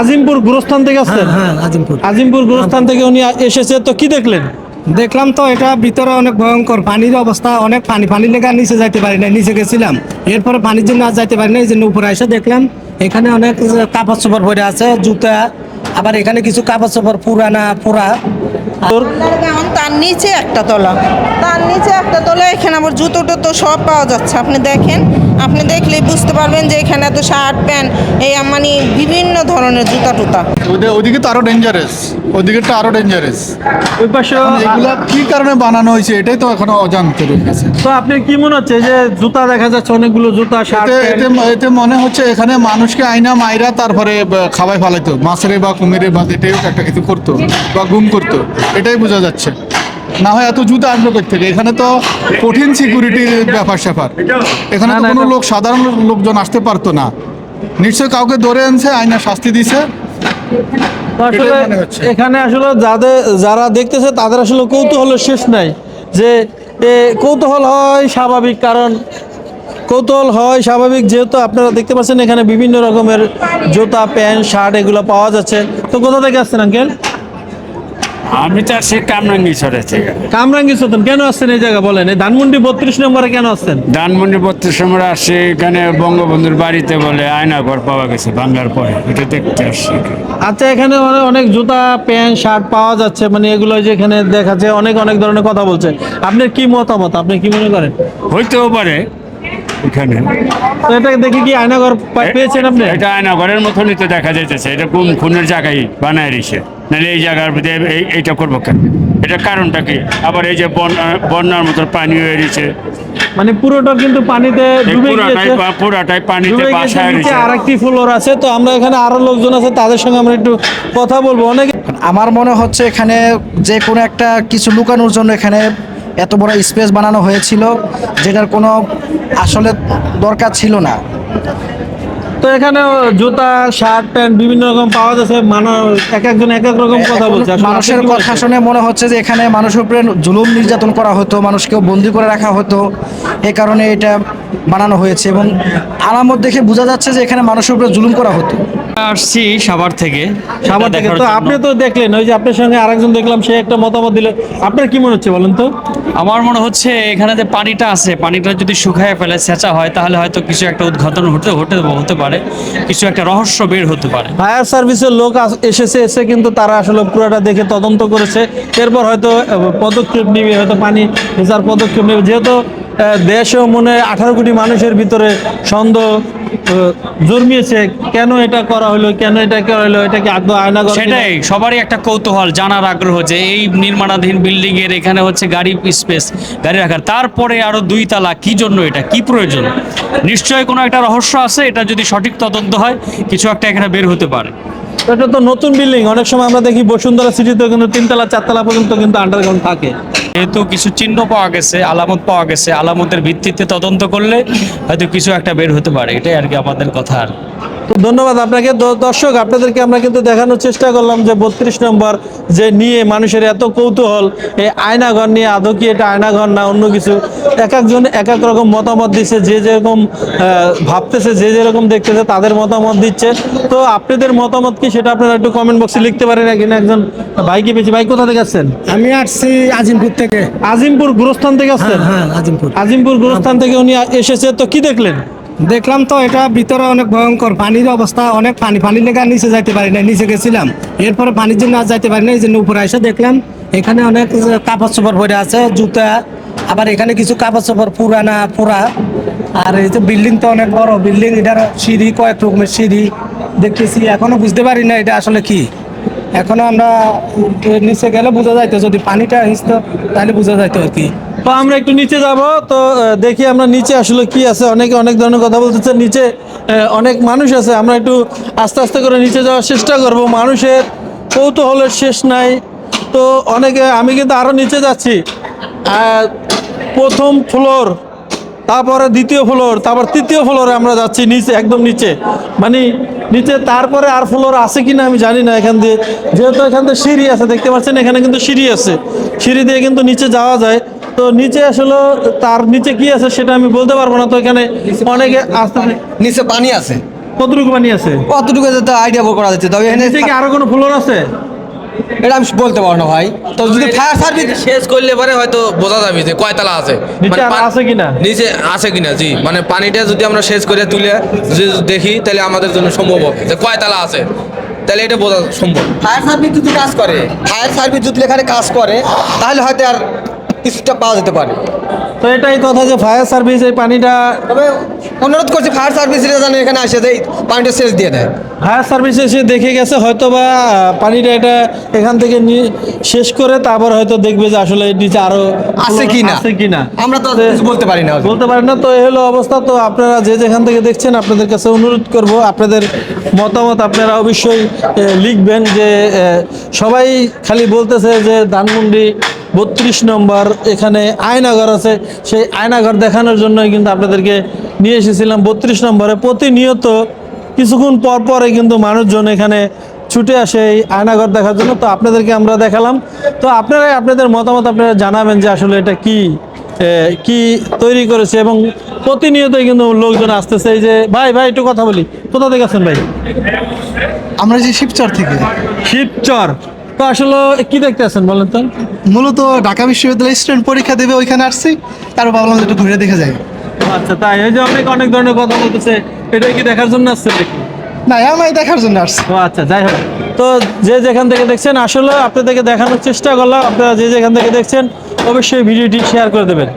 আজিমপুর গুরুস্থান থেকে আসছেন? হ্যাঁ আজিমপুর। আজিমপুর গুরুস্থান থেকে উনি এসেছে তো কি দেখলেন? দেখলাম তো এটা ভিতরে অনেক ভয়ঙ্কর পানির অবস্থা অনেক পানি পানি লেগে নিচে যাইতে পারি না নিচে গেছিলাম। এরপরে পানির জন্য আর যাইতে পারি না এই জন্য উপরে এসে দেখলাম এখানে অনেক কাপড় চোপড় পরে আছে জুতা আবার এখানে কিছু কাপড় চোপড় পুরানা পুরা। গাউন তার নিচে একটা তলা। তার নিচে একটা তলা এখানে আবার জুতো টুতো সব পাওয়া যাচ্ছে। আপনি দেখেন আপনি দেখলেই বুঝতে পারবেন যে এখানে এত শার্ট প্যান্ট এই মানে বিভিন্ন ধরনের জুতা টুতা। ওদের ওদিকে তো আরও ডেঞ্জারাস ওদিকে তো আরও ডেঞ্জারাস ওই পাশে এগুলা কি কারণে বানানো হয়েছে? এটাই তো এখনও অজান্তে রয়ে গেছে তো আপনি কি মনে হচ্ছে যে জুতা দেখা যাচ্ছে অনেকগুলো জুতা শার্ট এতে মনে হচ্ছে এখানে মানুষকে আইনা মাইরা তারপরে খাওয়াই ফেলাইতো। মাছেরে বা কুমিরে বা এটাই একটা কিছু করতো বা গুম করতো। এটাই বোঝা যাচ্ছে। না হয় এত জুতা আসলো কোথা থেকে? এখানে তো কঠিন সিকিউরিটির ব্যাপার স্যাপার। এখানে তো কোনো লোক সাধারণ লোকজন আসতে পারতো না। নিশ্চয়ই কাউকে ধরে আনছে আইনা শাস্তি দিছে। এখানে আসলে যাদের যারা দেখতেছে তাদের আসলে কৌতূহলের শেষ নাই। যে কৌতূহল হয় স্বাভাবিক কারণ কৌতূহল হয় স্বাভাবিক যেহেতু আপনারা দেখতে পাচ্ছেন এখানে বিভিন্ন রকমের জুতা প্যান্ট শার্ট এগুলো পাওয়া যাচ্ছে। তো কোথা থেকে আসছেন আঙ্কেল? আমি তো আসছি কামরাঙ্গি সরে থেকে। কামরাঙ্গি সতন কেন আসছেন এই জায়গা বলেন? এই ধানমন্ডি বত্রিশ নম্বরে কেন আসছেন? ধানমন্ডি বত্রিশ নম্বরে আসছি এখানে বঙ্গবন্ধুর বাড়িতে বলে আয়না ঘর পাওয়া গেছে বাংলার পরে। এটা দেখতে আসছি আচ্ছা এখানে অনেক জুতা প্যান্ট শার্ট পাওয়া যাচ্ছে। মানে এগুলো যে এখানে দেখাচ্ছে অনেক অনেক ধরনের কথা বলছে। আপনার কি মতামত? আপনি কি মনে করেন? হইতেও পারে এখানে। তো এটা দেখে কি আয়নাঘর পেয়েছেন আপনি? এটা আয়না ঘরের মতনই তো দেখা যাইতেছে। এটা কোন খুনের জায়গায় বানায় দিছে নাহলে এই জায়গার মধ্যে এই এইটা করব কেন? এটা কারণটা কি? আবার এই যে বন্যার মতো পানি হয়ে দিছে মানে পুরোটা কিন্তু পানিতে ডুবে গিয়েছে। পুরাটাই পানিতে নিচে দিছে আরেকটি ফ্লোর আছে তো আমরা এখানে আরও লোকজন আছে তাদের সঙ্গে আমরা একটু কথা বলব। অনেকে আমার মনে হচ্ছে এখানে যে কোনো একটা কিছু লুকানোর জন্য এখানে এত বড় স্পেস বানানো হয়েছিল যেটার কোনো আসলে দরকার ছিল না। তো এখানে জুতা শার্ট প্যান্ট বিভিন্ন রকম পাওয়া যাচ্ছে। মানুষ এক একজন এক এক রকম কথা বলছে। মানুষের কথা শুনে মনে হচ্ছে যে এখানে মানুষের উপরে জুলুম নির্যাতন করা হতো মানুষকে বন্দি করে রাখা হতো। এ কারণে এটা বানানো হয়েছে এবং আলামত দেখে বোঝা যাচ্ছে যে এখানে মানুষের উপরে জুলুম করা হতো। আসছি সাভার থেকে। সাভার থেকে। তো আপনি তো দেখলেন ওই যে আপনার সঙ্গে আরেকজন দেখলাম সে একটা মতামত দিল। আপনার কি মনে হচ্ছে বলেন তো? আমার মনে হচ্ছে এখানে যে পানিটা আছে পানিটা যদি শুকায় ফেলে সেচা হয় তাহলে হয়তো কিছু একটা উদ্ঘাটন হতে হতে হতে পারে। কিছু একটা রহস্য বের হতে পারে। ফায়ার সার্ভিসের লোক আস- এসেছে এসে কিন্তু তারা আসলে পুরোটা দেখে তদন্ত করেছে। এরপর হয়তো পদক্ষেপ নিবে হয়তো পানি ভেজার পদক্ষেপ নেবে। যেহেতু দেশ ও মনে আঠারো কোটি মানুষের ভিতরে সন্দেহ জন্মিয়েছে। কেন এটা করা হলো? কেন এটা করা হলো? এটা কি আদৌ আয়না সেটাই, সবারই একটা কৌতূহল, জানার আগ্রহ যে এই নির্মাণাধীন বিল্ডিং এর এখানে হচ্ছে গাড়ি স্পেস গাড়ি রাখার। তারপরে আরও দুই তালা, কি জন্য এটা? কি প্রয়োজন? নিশ্চয়ই কোনো একটা রহস্য আছে? এটা যদি সঠিক তদন্ত হয়, কিছু একটা এখানে বের হতে পারে। এটা তো নতুন বিল্ডিং অনেক সময় আমরা দেখি বসুন্ধরা সিটিতে কিন্তু তিনতলা, চারতলা পর্যন্ত কিন্তু আন্ডারগ্রাউন্ড থাকে। যেহেতু কিছু চিহ্ন পাওয়া গেছে, আলামত পাওয়া গেছে, আলামতের ভিত্তিতে তদন্ত করলে হয়তো কিছু একটা বের হতে পারে, এটাই আর কি আমাদের কথা আর। তো ধন্যবাদ আপনাকে। দর্শক আপনাদেরকে আমরা কিন্তু দেখানোর চেষ্টা করলাম যে বত্রিশ নম্বর যে নিয়ে মানুষের এত কৌতূহল এই আয়নাঘর নিয়ে আদৌ কি এটা আয়নাঘর না অন্য কিছু। এক একজন এক এক রকম মতামত দিচ্ছে যে যেরকম ভাবতেছে যে যেরকম দেখতেছে তাদের মতামত দিচ্ছে। তো আপনাদের মতামত কি সেটা আপনারা একটু কমেন্ট বক্সে লিখতে পারেন। এখানে একজন ভাইকে পেয়েছি? ভাই কোথা থেকে আসছেন? আমি আসছি আজিমপুর থেকে। আজিমপুর গুরুস্থান থেকে আসছেন? হ্যাঁ আজিমপুর। আজিমপুর গুরস্থান থেকে উনি এসেছে তো কি দেখলেন? দেখলাম তো এটা ভিতরে অনেক ভয়ঙ্কর, পানির অবস্থা, অনেক পানি পানি লেগে নিচে যাইতে পারি না নিচে গেছিলাম। এরপরে পানির জন্য আর যাইতে পারি না এই জন্য উপরে এসে দেখলাম, এখানে অনেক কাপড় চোপড় পরে আছে, জুতা, আবার এখানে কিছু কাপড় চোপড় পুরানা, পুরা। আর এই যে বিল্ডিং তো অনেক বড়, বিল্ডিং এটার সিঁড়ি, কয়েক রকমের সিঁড়ি দেখতেছি, এখনও বুঝতে পারি না এটা আসলে কি। এখনও আমরা নিচে গেলে বোঝা যাইতো, যদি পানিটা হিসতো, তাহলে বোঝা যাইতো আর কি। তো আমরা একটু নিচে যাব, তো দেখি আমরা নিচে আসলে কি আছে। অনেকে অনেক ধরনের কথা বলতেছে, নিচে অনেক মানুষ আছে। আমরা একটু আস্তে আস্তে করে নিচে যাওয়ার চেষ্টা করব। মানুষের কৌতূহলের শেষ নাই। তো অনেকে, আমি কিন্তু আরও নিচে যাচ্ছি। প্রথম ফ্লোর তারপরে দ্বিতীয় ফ্লোর তারপর তৃতীয় ফ্লোরে আমরা যাচ্ছি নিচে, একদম নিচে। মানে নিচে তারপরে আর ফ্লোর আছে কিনা আমি জানি না এখান দিয়ে। যেহেতু এখান থেকে সিঁড়ি আছে দেখতে পাচ্ছেন? এখানে কিন্তু সিঁড়ি আছে। সিঁড়ি দিয়ে কিন্তু নিচে যাওয়া যায়। তো নিচে আসলে তার নিচে কি আছে সেটা আমি বলতে পারব না। তো এখানে অনেকে আসতে নিচে পানি আছে। কতটুকু পানি আছে? কতটুকু আইডিয়া করা যাচ্ছে। তবে এখানে আরও কোনো ফ্লোর আছে? এটা আমি বলতে পারব না ভাই। তো যদি ফায়ার সার্ভিস শেষ করলে পরে হয়তো বোঝা যাবে যে কয়তলা আছে। নিচে মানে আছে কিনা? নিচে আছে কিনা জি। মানে পানিটা যদি আমরা শেষ করে তুলে যদি দেখি তাহলে আমাদের জন্য সম্ভব যে কয়তলা আছে। তাহলে এটা বোঝা সম্ভব। ফায়ার সার্ভিস যদি কাজ করে ফায়ার সার্ভিস যদি এখানে কাজ করে তাহলে হয়তো আর কিছুটা পাওয়া যেতে পারে। তো এটাই কথা যে ফায়ার সার্ভিস এই পানিটা তবে অনুরোধ করছি ফায়ার সার্ভিসের যেন এখানে আসে যে পানিটা সেচ দিয়ে দেয়। ফায়ার সার্ভিস এসে দেখে গেছে হয়তো বা পানিটা এটা এখান থেকে নি- শেষ করে তারপর হয়তো দেখবে যে আসলে এর নিচে আরও আছে কিনা? আছে কিনা। আমরা তো কিছু বলতে পারি না। বলতে পারি না তো এই হলো অবস্থা। তো আপনারা যে যেখান থেকে দেখছেন আপনাদের কাছে অনুরোধ করব আপনাদের মতামত আপনারা অবশ্যই লিখবেন যে সবাই খালি বলতেছে যে ধানমন্ডি বত্রিশ নম্বর এখানে আয়নাঘর আছে। সেই আয়নাঘর দেখানোর জন্যই কিন্তু আপনাদেরকে নিয়ে এসেছিলাম বত্রিশ নম্বরে। প্রতিনিয়ত কিছুক্ষণ পর পরে কিন্তু মানুষজন এখানে ছুটে আসে এই আয়নাঘর দেখার জন্য। তো আপনাদেরকে আমরা দেখালাম। তো আপনারাই আপনাদের মতামত আপনারা জানাবেন যে আসলে এটা কি কি তৈরি করেছে এবং প্রতিনিয়তই কিন্তু লোকজন আসতেছে। এই যে ভাই ভাই একটু কথা বলি। কোথা থেকে আছেন ভাই? আমরা যে শিবচর থেকে। শিবচর। তো আসলে কি দেখতে আছেন বলেন তো? মূলত ঢাকা বিশ্ববিদ্যালয় স্টুডেন্ট পরীক্ষা দেবে ওইখানে আসছি তারপর ভাবলাম একটু ঘুরে দেখে যাই আচ্ছা তাই এই যে অনেক অনেক ধরনের কথা বলতেছে এটা কি দেখার জন্য আসছে নাকি? না আমি দেখার জন্য আসছি। ও আচ্ছা যাই হোক। তো যে যেখান থেকে দেখছেন আসলে আপনাদেরকে দেখানোর চেষ্টা করলাম আপনারা যে যেখান থেকে দেখছেন অবশ্যই ভিডিওটি শেয়ার করে দেবেন।